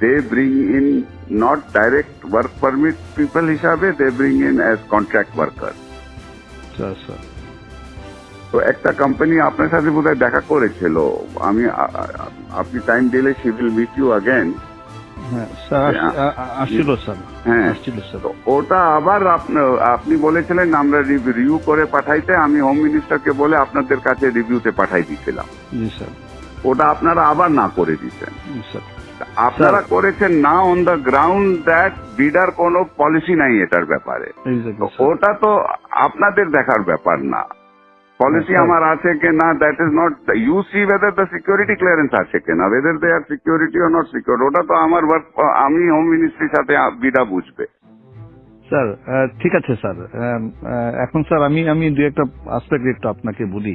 they bring in not direct work permit people হিসাবে they bring in as contract worker sir sir তো একটা company আপনার সাথে বোধহয় দেখা করেছিল। আমি আপনি টাইম দিলে she will meet you again sir আস- আ- আ- আসছিল স্যার। আসছিল স্যার। তো ওটা আবার আপনি- বলেছিলেন আমরা রিভিউ করে পাঠাইতে আমি হোম মিনিস্টারকে বলে আপনাদের কাছে রিভিউতে পাঠাই দিয়েছিলাম ওটা আপনারা আবার না করে দিচ্ছেন স্যার। আপনারা করেছেন না অন দ্য গ্রাউন্ড দ্যাট বিডার কোনো পলিসি নাই এটার ব্যাপারে। ওটা তো আপনাদের দেখার ব্যাপার না। পলিসি আমার আছে কি না that is not you see whether the security clearance আছে কি না whether they are security O not secure ওটা তো আমার ওয়ার্ক আমি হোম মিনিস্ট্রির সাথে বিডা বুঝবে। স্যার ঠিক আছে স্যার এখন স্যার আমি আমি দু একটা আসপেক্ট একটু আপনাকে বলি।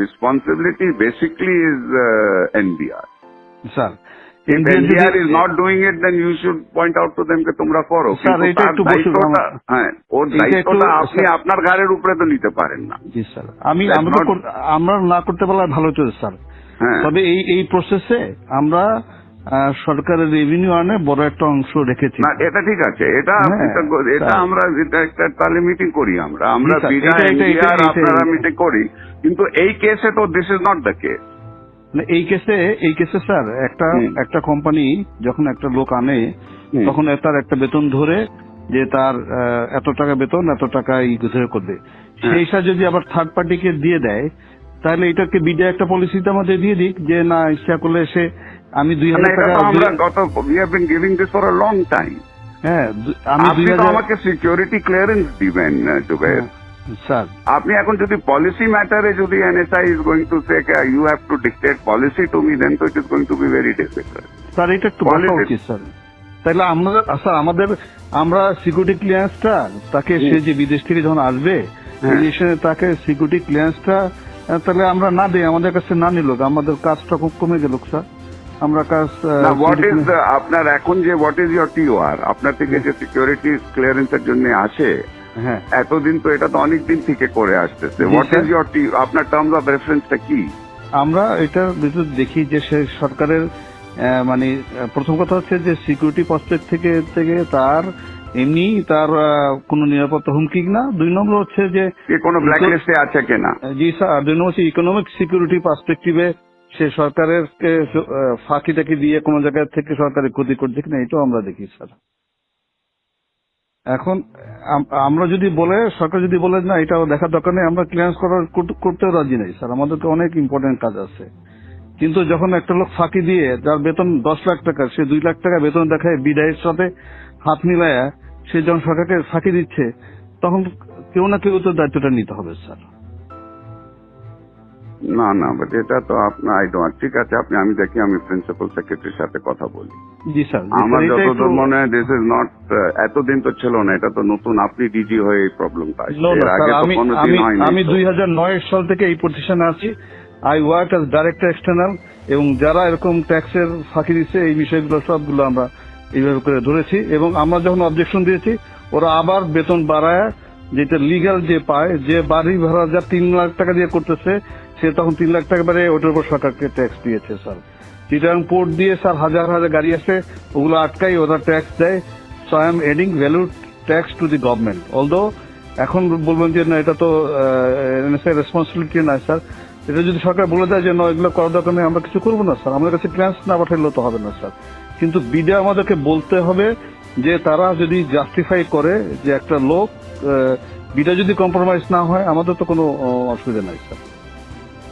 responsibility basically is NBR sir If NBR NBR যদি- is not doing it, then you should point out to them কে তোমরা করো কিন্তু দায়িত্বটা হ্যাঁ ওর দায়িত্বটা আপনি আপনার ঘাড়ের উপরে তো নিতে পারেন না জি স্যার আমি আমরা আমরা না করতে পারলে ভালো হতো স্যার হ্যাঁ তবে এই এই প্রসেসে আমরা সরকারের রেভিনিউ আনে বড় একটা অংশ রেখেছি। না এটা ঠিক আছে। এটা হ্যাঁ, এটা আমরা এটা একটা তাহলে মিটিং করি আমরা। আমরা আপনারা মিটিং করি। কিন্তু এই কেসে তো this is not the case এই কেসে এই কেসে স্যার একটা একটা কোম্পানি যখন একটা লোক আনে তখন তার একটা বেতন ধরে যে তার এত টাকা বেতন এত টাকা ই ধরে করবে। হ্যাঁ। সেই হিসাবে যদি আবার থার্ড পার্টিকে দিয়ে দেয় তাহলে এটাকে বিডে একটা পলিসিতে আমাদের দিয়ে দিক যে না ইচ্ছা করলে সে আমি দুই হাজার টাকা আমরা গত we have been giving this for a long time হ্যাঁ আমি আপনি তো আমাকে সিকিউরিটি ক্লিয়ারেন্স দিবেন জুবের স্যার। আপনি এখন যদি পলিসি ম্যাটারে যদি NSI is going to say you have to dictate policy to me then তো it is going to be very difficult sir এটা একটু বলা উচিত স্যার। তাহলে আমরা স্যার আমাদের আমরা সিকিউরিটি ক্লিয়ারেন্সটা তাকে সে যে বিদেশ থেকে যখন আসবে হ্যাঁ। তাকে সিকিউরিটি ক্লিয়ারেন্সটা তাহলে আমরা না দিই আমাদের কাছে না নিল আমাদের কাজটা খুব কমে গেল স্যার। আমরা কাজ হোয়াট ইজ আপনার এখন যে হোয়াট ইজ ইয়োর টিওআর আপনার থেকে যে সিকিউরিটি ক্লিয়ারেন্সের জন্য আসে হ্যাঁ। এতদিন তো এটা তো অনেক দিন থেকে করে আসতেছে। হোয়াট ইজ ইয়োর টি আপনার টার্মস অফ রেফারেন্সটা কি? আমরা এটা বিদ্যুৎ দেখি যে সে সরকারের মানে প্রথম কথা হচ্ছে যে সিকিউরিটি পার্সপেক্ট থেকে থেকে তার এমনি তার কোনো নিরাপত্তা হুমকি না। দুই নম্বর হচ্ছে যে কোনো ব্ল্যাক লিস্টে আছে কিনা? জি স্যার। দুই নম্বর হচ্ছে ইকোনমিক সিকিউরিটি পার্সপেক্টিভে সে সরকারের ফাঁকি টাকি দিয়ে কোনো জায়গা থেকে সরকারের ক্ষতি করছে কিনা এটাও আমরা দেখি, স্যার। এখন আমরা যদি বলে, সরকার যদি বলে না এটা দেখার দরকার নেই, আমরা ক্লিয়ারেন্স করার করতে- করতেও রাজি নেই, স্যার। আমাদেরকে অনেক ইম্পর্টেন্ট কাজ আছে। কিন্তু যখন একটা লোক ফাঁকি দিয়ে, যার বেতন দশ লাখ টাকা, সে দুই লাখ টাকা বেতন দেখায় বিদায়ের সাথে হাত মিলায়া, সে যখন সরকারকে ফাঁকি দিচ্ছে, তখন কেউ না কেউ তো দায়িত্বটা নিতে হবে, স্যার। না না বাট এটা তো আপনার আই ডোন্ট ঠিক আছে আপনি আমি দেখি আমি প্রিন্সিপাল সেক্রেটারির সাথে কথা বলি। জি স্যার আমার যতদূর মনে হয় দিস ইজ নট এতদিন তো ছিল না এটা তো নতুন আপনি ডিজি হয়ে এই প্রবলেমটা আমি। দুই হাজার নয় সাল থেকে এই প্রতিষ্ঠানে আছি। I work as director external এবং যারা এরকম ট্যাক্সের ফাঁকি দিচ্ছে এই বিষয়গুলো সবগুলো আমরা এইভাবে করে ধরেছি এবং আমরা যখন অবজেকশন দিয়েছি ওরা আবার বেতন বাড়ায় যেটা লিগ্যাল যে পায় যে বাড়ি ভাড়া যা তিন লাখ টাকা দিয়ে করতেছে সে তখন তিন লাখ টাকা বাড়ে, ওটার উপর সরকারকে ট্যাক্স দিয়েছে স্যার চিটাং পোর্ট দিয়ে স্যার হাজার হাজার গাড়ি আসে, ওগুলো আটকাই ওরা ট্যাক্স দেয়। So I am adding value tax to the government although এখন বলবেন যে না, এটা তো রেসপন্সিবিলিটি না স্যার এটা যদি সরকার বলে দেয় যে, না, এগুলো করার দরকার নেই, আমরা কিছু করব না স্যার আমাদের কাছে ক্লিয়ারেন্স না পাঠাইলেও তো হবে না স্যার কিন্তু বিডে আমাদেরকে বলতে হবে যে, তারা যদি জাস্টিফাই করে যে একটা লোক বিডা যদি কম্প্রোমাইজ না হয়, আমাদের তো কোনো অসুবিধা নাই স্যার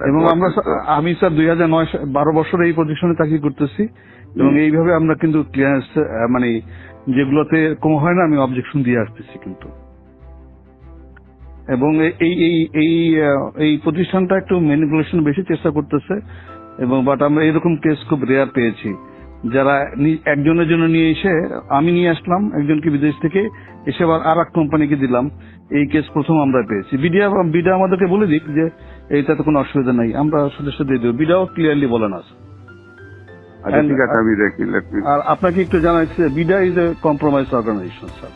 এবং আমরা আমি স্যার দুই হাজার নয় বারো বছর এই প্রতিষ্ঠানে চাকরি করতেছি। এবং এইভাবে আমরা কিন্তু ক্লিয়ারেন্স মানে যেগুলোতে কম হয় না আমি অবজেকশন দিয়ে আসতেছি কিন্তু। এবং এই এই এই এই প্রতিষ্ঠানটা একটু ম্যানিপুলেশন বেশি চেষ্টা করতেছে। এবং বাট আমরা এরকম কেস খুব রেয়ার পেয়েছি। যারা একজনের জন্য নিয়ে এসে আমি নিয়ে আসলাম একজনকে বিদেশ থেকে এসে আবার আর এক কোম্পানিকে দিলাম। এই কেস প্রথম আমরা পেয়েছি। বিডিয়া বিডিয়া আমাদেরকে বলে দিক যে এইটাতে কোনো অসুবিধা নাই। আমরা সদস্য দিয়ে দেবো। বিডাও ক্লিয়ারলি বলে না আছে আর আপনাকে একটু জানাচ্ছি BIDA is a compromise organisation sir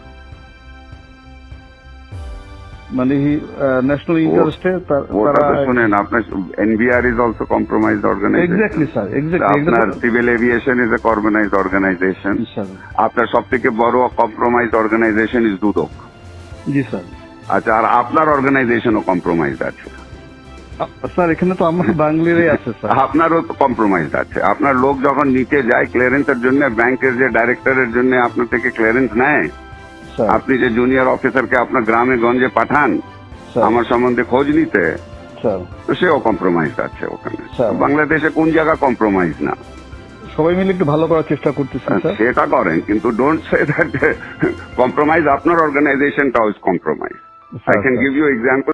মানে ন্যাশনাল ইন্টারেস্টে তারা শুনেন আপনার NBR is also compromise organisation exactly sir আপনার civil aviation is a compromise organisation আপনার সব থেকে বড় কম্প্রোমাইজ অর্গানাইজেশন ইজ দুদক জি স্যার আচ্ছা আর আপনার অর্গানাইজেশনও কম্প্রোমাইজ আছে। স্যার এখানে তো আমার বাংলারই আছে স্যার। আপনারও কম্প্রোমাইজ আছে। আপনার লোক যখন নিচে যায় ক্লিয়ারেন্সের জন্য ব্যাংকের যে ডাইরেক্টরের জন্য আপনার থেকে ক্লিয়ারেন্স নেয় আপনি যে জুনিয়র অফিসারকে আপনার গ্রামে গঞ্জে পাঠান আমার সম্বন্ধে খোঁজ নিতে তো সেও কম্প্রোমাইজ আছে ওখানে। বাংলাদেশে কোন জায়গা কম্প্রোমাইজ না? সবাই মিলে একটু ভালো করার চেষ্টা করতেছি স্যার। সেটা করেন কিন্তু ডোন্ট সে দ্যাট কম্প্রোমাইজ আপনার অর্গানাইজেশনটাও is compromise I can give you example